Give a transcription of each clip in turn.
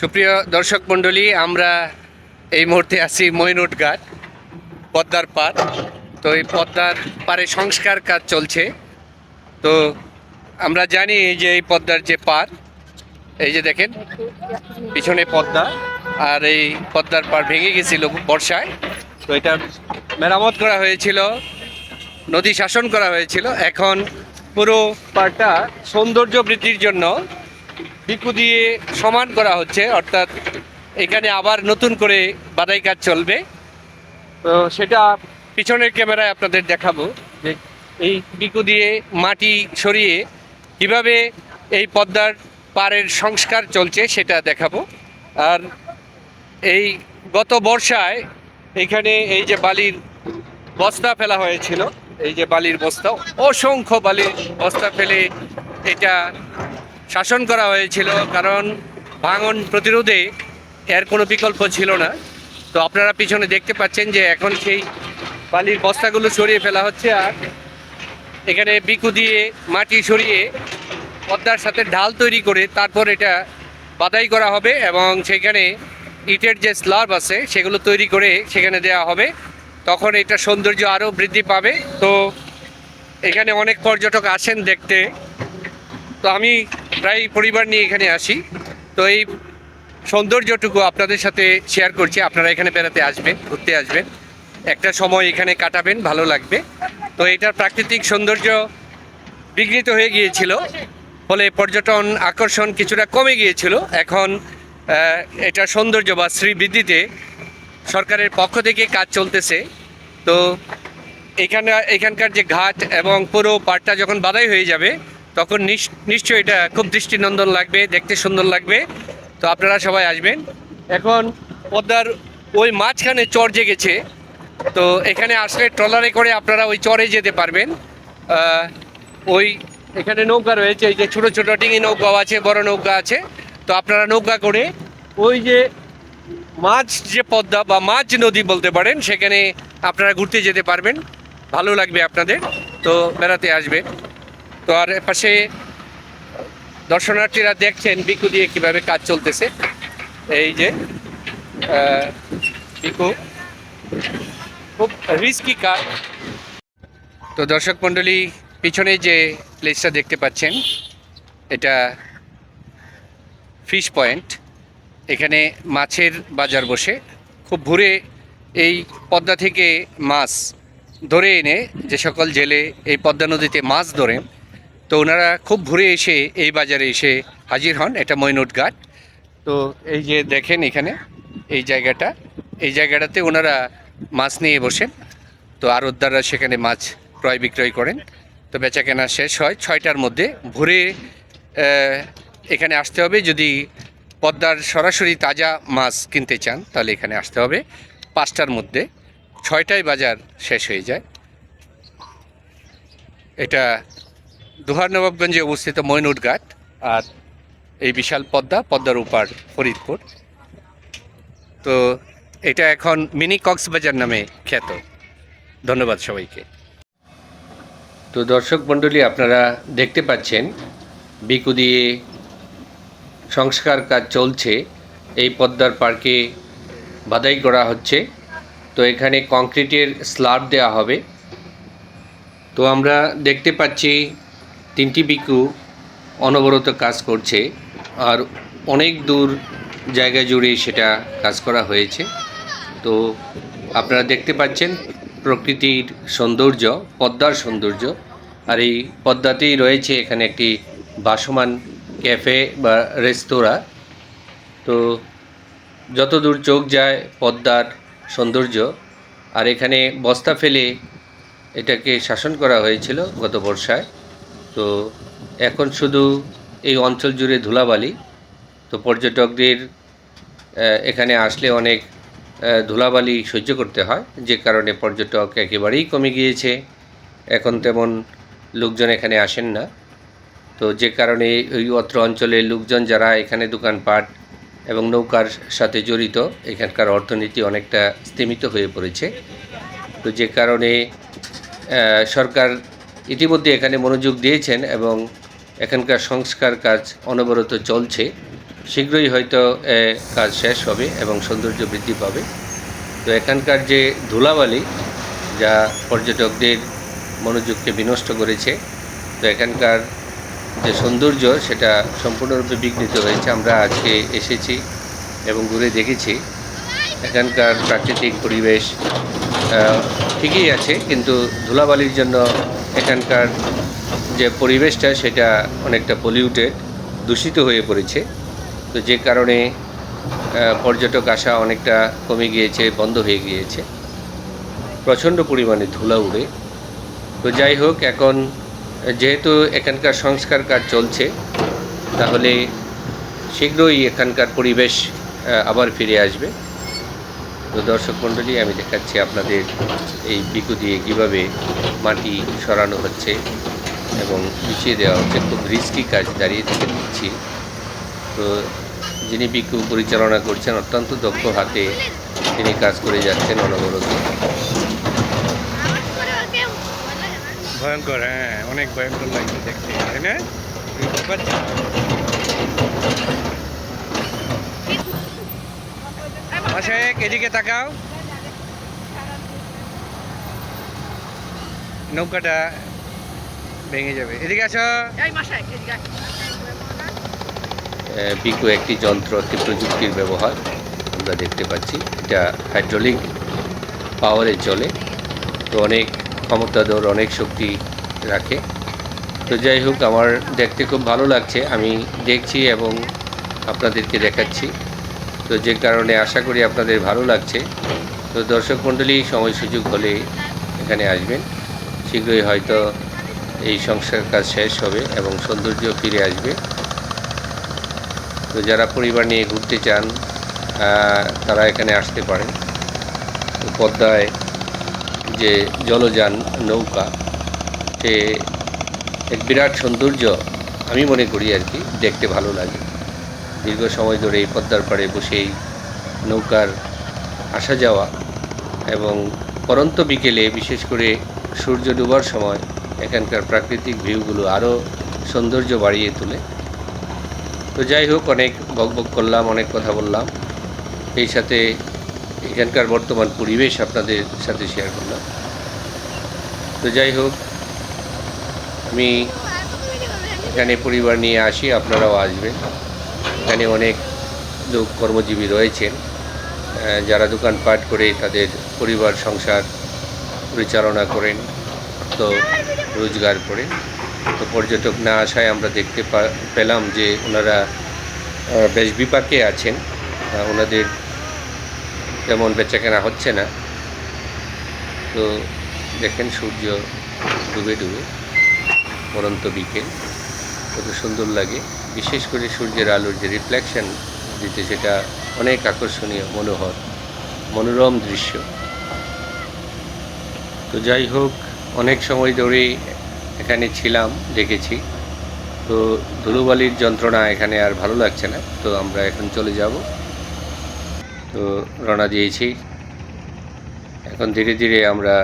সুপ্রিয় দর্শক মণ্ডলী, আমরা এই মুহূর্তে আছি মইনুট ঘাট পদ্মার পার তো এই পদ্মার পারে সংস্কার কাজ চলছে। তো আমরা জানি যে এই পদ্মার যে পার এই যে দেখেন, পিছনে পদ্মা, আর এই পদ্মার পার ভেঙে গেছিল বর্ষায়। তো এটা মেরামত করা হয়েছিল, নদী শাসন করা হয়েছিল। এখন পুরো পাড়টা সৌন্দর্য বৃদ্ধির জন্য বিকু দিয়ে সমান করা হচ্ছে, অর্থাৎ এখানে আবার নতুন করে বাদাই কাজ চলবে। তো সেটা পিছনের ক্যামেরায় আপনাদের দেখাবো যে এই বিকু দিয়ে মাটি সরিয়ে কীভাবে এই পদ্মার পাড়ের সংস্কার চলছে সেটা দেখাবো। আর এই গত বর্ষায় এখানে এই যে বালির বস্তা ফেলা হয়েছিল, এই যে বালির বস্তা, অসংখ্য বালির বস্তা ফেলে এটা শাসন করা হয়েছিল, কারণ ভাঙন প্রতিরোধে এর কোনো বিকল্প ছিল না। তো আপনারা পিছনে দেখতে পাচ্ছেন যে এখন সেই বালির বস্তাগুলো সরিয়ে ফেলা হচ্ছে আর এখানে বিকু দিয়ে মাটি সরিয়ে পদ্মার সাথে ঢাল তৈরি করে তারপর এটা বাদাই করা হবে এবং সেখানে ইটের যে স্লাব আছে সেগুলো তৈরি করে সেখানে দেওয়া হবে। তখন এটা সৌন্দর্য আরও বৃদ্ধি পাবে। তো এখানে অনেক পর্যটক আসেন দেখতে। তো আমি প্রায় পরিবার নিয়ে এখানে আসি। তো এই সৌন্দর্যটুকু আপনাদের সাথে শেয়ার করছি। আপনারা এখানে বেড়াতে আসবেন, ঘুরতে আসবেন। একটা সময় এখানে কাটাবেন, ভালো লাগবে। তো এটার প্রাকৃতিক সৌন্দর্য বিঘ্নিত হয়ে গিয়েছিল। ফলে পর্যটন আকর্ষণ কিছুটা কমে গিয়েছিল। এখন এটা সৌন্দর্য বা শ্রীবৃদ্ধিতে সরকারের পক্ষ থেকে কাজ চলতেছে। তো এখানে, এখানকার যে ঘাট এবং পুরো পাড়টা যখন বাদাই হয়ে যাবে তখন নিশ- নিশ্চয়ই এটা খুব দৃষ্টিনন্দন লাগবে, দেখতে সুন্দর লাগবে। তো আপনারা সবাই আসবেন। এখন পদ্মার ওই মাঝখানে চর জেগেছে। তো এখানে আসলে ট্রলারে করে আপনারা ওই চরে যেতে পারবেন। ওই এখানে নৌকা রয়েছে, এই যে ছোটো ছোটো ডিঙি নৌকাও আছে, বড় নৌকা আছে। তো আপনারা নৌকা করে ওই যে মাছ যে পদ্মা বা মাছ নদী বলতে পারেন, সেখানে আপনারা ঘুরতে যেতে পারবেন। ভালো লাগবে আপনাদের। তো বেড়াতে আসবে তো আর পাশে দর্শনার্থীরা দেখছেন বিকু দিয়ে কীভাবে কাজ চলতেছে। এই যে বিকু খুব রিস্কি কাজ। তো দর্শক মণ্ডলী, পিছনে যে প্লেসটা দেখতে পাচ্ছেন, এটা ফিশ পয়েন্ট এখানে মাছের বাজার বসে। খুব ভোরে এই পদ্মা থেকে মাছ ধরে এনে যে সকল জেলে এই পদ্মা নদীতে মাছ ধরেন তো ওনারা খুব ভোরে এসে এই বাজারে এসে হাজির হন, এটা মৈনট ঘাট। তো এই যে দেখেন এখানে এই জায়গাটা, এই জায়গাটাতে ওনারা মাছ নিয়ে বসেন। তো আড়তদাররা সেখানে মাছ ক্রয় বিক্রয় করেন। তো বেচা কেনা শেষ হয়, ছয়টার মধ্যে ভোরে এখানে আসতে হবে। যদি পদ্মার সরাসরি তাজা মাছ কিনতে চান, তাহলে এখানে আসতে হবে। পাঁচটার মধ্যে, ছয়টায় বাজার শেষ হয়ে যায়। এটা দোহার নবাবগঞ্জে অবস্থিত মইনুট ঘাট আর এই বিশাল পদ্মা পদ্মার উপার ফরিদপুর। তো এটা এখন মিনি কক্সবাজার নামে খ্যাত। ধন্যবাদ সবাইকে। তো দর্শক মণ্ডলী, আপনারা দেখতে পাচ্ছেন, বিকু দিয়ে সংস্কার কাজ চলছে। এই পদ্মার পার্কে বাদাই করা হচ্ছে। তো এখানে কংক্রিটের স্ল্যাব দেওয়া হবে। তো আমরা দেখতে পাচ্ছি তিনটি বিকু অনবরত কাজ করছে আর অনেক দূর জায়গা জুড়ে সেটা কাজ করা হয়েছে। তো আপনারা দেখতে পাচ্ছেন প্রকৃতির সৌন্দর্য, পদ্মার সৌন্দর্য। আর এই পদ্মাতেই রয়েছে এখানে একটি বাসমান ক্যাফে বা রেস্তোরাঁ। তো যত দূর চোখ যায় পদ্মার সৌন্দর্য, আর এখানে বস্তা ফেলে এটাকে শাসন করা হয়েছিল গত বর্ষায়। তো এখন শুধু এই অঞ্চল জুড়ে ধুলাবালি, তো পর্যটকদের এখানে আসলে অনেক ধুলাবালি সহ্য করতে হয়। যে কারণে পর্যটক একেবারেই কমে গিয়েছে। এখন তেমন লোকজন এখানে আসেন না। তো যে কারণে ওই অত্র অঞ্চলের লোকজন যারা এখানে দোকানপাট এবং নৌকার সাথে জড়িত, এখানকার অর্থনীতি অনেকটা স্তীমিত হয়ে পড়েছে। তো যে কারণে সরকার ইতিমধ্যে এখানে মনোযোগ দিয়েছেন এবং এখানকার সংস্কার কাজ অনবরত চলছে। শীঘ্রই হয়তো কাজ শেষ হবে এবং সৌন্দর্য বৃদ্ধি পাবে। তো এখানকার যে ধুলাবালি, যা পর্যটকদের মনোযোগকে বিনষ্ট করেছে, তো এখানকার যে সৌন্দর্য, সেটা সম্পূর্ণরূপে বিঘ্নিত হয়েছে। আমরা আজকে এসেছি এবং ঘুরে দেখেছি। এখানকার প্রাকৃতিক পরিবেশ ঠিকই আছে, কিন্তু ধুলাবালির জন্য এখানকার যে পরিবেশটা, সেটা অনেকটা পলিউটেড দূষিত হয়ে পড়েছে। তো যে কারণে পর্যটক আসা অনেকটা কমে গিয়েছে, বন্ধ হয়ে গিয়েছে। প্রচণ্ড পরিমাণে ধুলা উড়ে। তো যাই হোক, এখন যেহেতু এখানকার সংস্কার কাজ চলছে, তাহলে শীঘ্রই এখানকার পরিবেশ আবার ফিরে আসবে। তো দর্শক মণ্ডলী, আমি দেখাচ্ছি আপনাদের এই বিকু দিয়ে কীভাবে মাটি সরানো হচ্ছে এবং বিছিয়ে দেওয়া হচ্ছে। খুব রিস্কি কাজ দাঁড়িয়ে থেকে দিচ্ছি। তো যিনি বিকু পরিচালনা করছেন, অত্যন্ত দক্ষ হাতে তিনি কাজ করে যাচ্ছেন অনবরত। ভয়ঙ্কর হ্যাঁ অনেক ভয়ঙ্কর লাগছে দেখতে, তাই না? পারছি? এদিকে তাকাও। নৌকাটা ভেঙে যাবে। এদিকে আসো। একটি যন্ত্র একটি প্রযুক্তির ব্যবহার আমরা দেখতে পাচ্ছি। এটা হাইড্রোলিক পাওয়ারে চলে তো অনেক ক্ষমতাধর অনেক শক্তি রাখে। তো যাই হোক আমার দেখতে খুব ভালো লাগছে। আমি দেখছি এবং আপনাদেরকে দেখাচ্ছি। তো যে কারণে আশা করি আপনাদের ভালো লাগছে। তো দর্শক মণ্ডলী, সময় সুযোগ হলে এখানে আসবেন। শীঘ্রই হয়তো এই সংসার কাজ শেষ হবে এবং সৌন্দর্য ফিরে আসবে। তো যারা পরিবার নিয়ে ঘুরতে চান তারা এখানে আসতে পারেন। পদ্মায় যে জলযান নৌকা, সে এক বিরাট সৌন্দর্য আমি মনে করি আর কি, দেখতে ভালো লাগে। দীর্ঘ সময় ধরে এই পদ্মার পাড়ে বসেই নৌকার আসা যাওয়া এবং পরন্ত বিকেলে, বিশেষ করে সূর্য ডুবার সময়, এখানকার প্রাকৃতিক ভিউগুলো আরও সৌন্দর্য বাড়িয়ে তোলে। তো যাই হোক, অনেক বকবক করলাম, অনেক কথা বললাম। এই সাথে এখানকার বর্তমান পরিবেশ আপনাদের সাথে শেয়ার করলাম। তো যাই হোক, আমি এখানে পরিবার নিয়ে আসি, আপনারাও আসবেন। এখানে অনেক লোক কর্মজীবী রয়েছেন যারা দোকানপাট করে তাদের পরিবার, সংসার পরিচালনা করেন, তো রোজগার করেন। তো পর্যটক না আসায় আমরা দেখতে পেলাম যে ওনারা বেশ বিপাকে আছেন। ওনাদের তেমন বেচাকেনা হচ্ছে না। তো দেখেন সূর্য ডুবে ডুবে, পরন্ত বিকেল। কত সুন্দর লাগে। বিশেষ করে সূর্যের আলোর যে রিফ্লেকশন দিতে সেটা অনেক আকর্ষণীয় মনোহর, মনোরম দৃশ্য। তো যাই হোক, অনেক সময় ধরেই এখানে ছিলাম, দেখেছি। তো ধুলোবালির যন্ত্রণা এখানে আর ভালো লাগছে না, তো আমরা এখন চলে যাব। তো রওনা দিয়েছি। এখন ধীরে ধীরে আমরা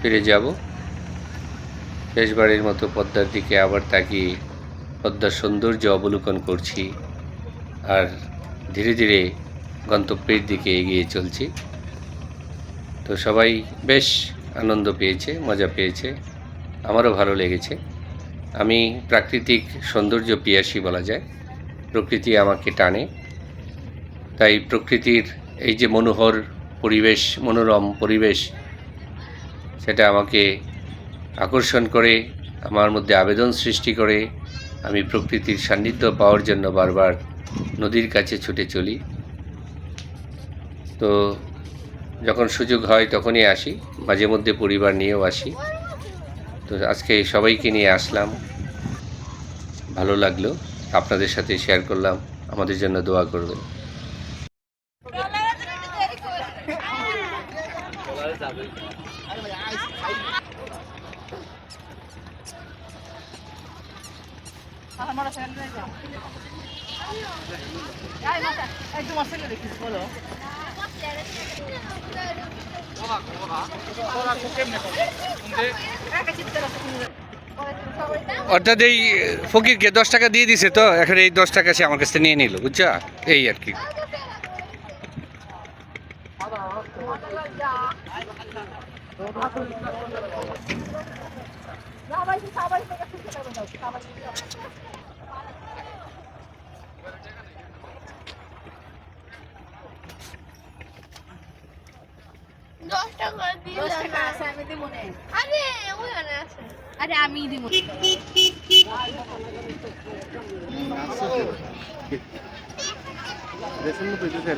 ফিরে যাব। শেষবারের মতো পদ্মার দিকে আবার তাকিয়ে পদ্মার সৌন্দর্য অবলোকন করছি আর ধীরে ধীরে গন্তব্যের দিকে এগিয়ে চলছি। তো সবাই বেশ আনন্দ পেয়েছে, মজা পেয়েছে, আমারও ভালো লেগেছে। আমি প্রাকৃতিক সৌন্দর্য পিয়াসী বলা যায়, প্রকৃতি আমাকে টানে। তাই প্রকৃতির এই যে মনোহর পরিবেশ, মনোরম পরিবেশ, সেটা আমাকে আকর্ষণ করে, আমার মধ্যে আবেদন সৃষ্টি করে আমি প্রকৃতির সান্নিধ্য পাওয়ার জন্য বারবার নদীর কাছে ছুটে চলি। তো যখন সুযোগ হয় তখনই আসি, মাঝে মধ্যে পরিবার নিয়েও আসি। তো আজকে সবাইকে নিয়ে আসলাম। ভালো লাগল। আপনাদের সাথে শেয়ার করলাম। আমাদের জন্য দোয়া করবেন। অর্থাৎ এই ফকিরকে দশ টাকা দিয়ে দিছে তো, এখন এই দশ টাকা সে আমার কাছ থেকে নিয়ে নিল, বুঝছা? এই আর কি। আছে আমি দিব। আরে আছে। আরে আমি দিব রেশন মতো হইতেছে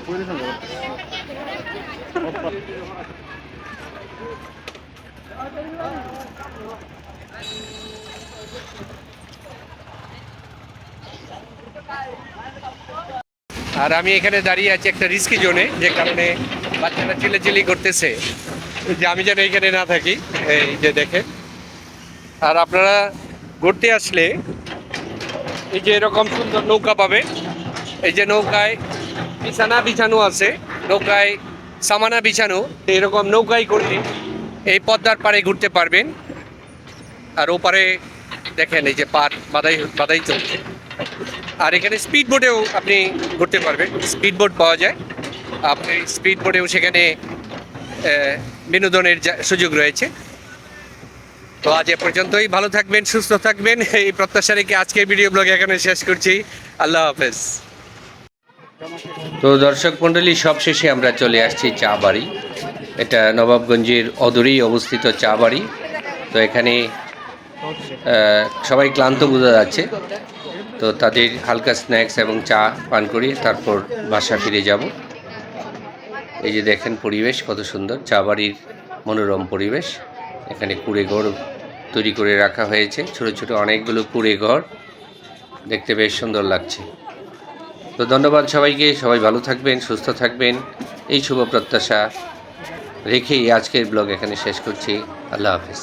আর আমি এখানে দাঁড়িয়ে আছি একটা রিস্কি জোনে যে কারণে বাচ্চারা চিল্লাচিল্লি করতেছে। যে আমি যেন এখানে না থাকি, এই যে দেখেন। আর আপনারা ঘুরতে আসলে এই যে এরকম সুন্দর নৌকা পাবে। এই যে নৌকায় বিছানা বিছানো আছে, নৌকায় সামানা বিছানো এরকম নৌকায় করে এই পদ্মার পাড়ে ঘুরতে পারবেন। আর ওপারে দেখেন এই যে পাট বাদাই বাদাই চলছে। আর এখানে স্পিড বোটেও আপনি ঘুরতে পারবেন। স্পিড বোট পাওয়া যায়। আপনি স্পিড বোটেও সেখানে বিনোদনের সুযোগ রয়েছে। তো আজ এ পর্যন্তই। ভালো থাকবেন, সুস্থ থাকবেন। এই প্রত্যাশা রেখে আজকের ভিডিও ব্লগ এখানে শেষ করছি। আল্লাহ হাফেজ। তো দর্শক মণ্ডলী, সবশেষে আমরা চলে আসছি চা বাড়ি। এটা নবাবগঞ্জের অদূরেই অবস্থিত চা বাড়ি। তো এখানে সবাই ক্লান্ত বোঝা যাচ্ছে। তো তাদের হালকা স্ন্যাক্স এবং চা পান করি তারপর বাসা ফিরে যাব। এই যে দেখেন পরিবেশ, কত সুন্দর। চা বাড়ির মনোরম পরিবেশ। এখানে কুড়ে ঘর তৈরি করে রাখা হয়েছে। ছোট ছোট অনেকগুলো কুড়ে ঘর। দেখতে বেশ সুন্দর লাগছে। তো ধন্যবাদ সবাইকে। সবাই ভালো থাকবেন, সুস্থ থাকবেন। এই শুভ প্রত্যাশা রেখেই আজকের ব্লগ এখানে শেষ করছি। আল্লাহ হাফিজ।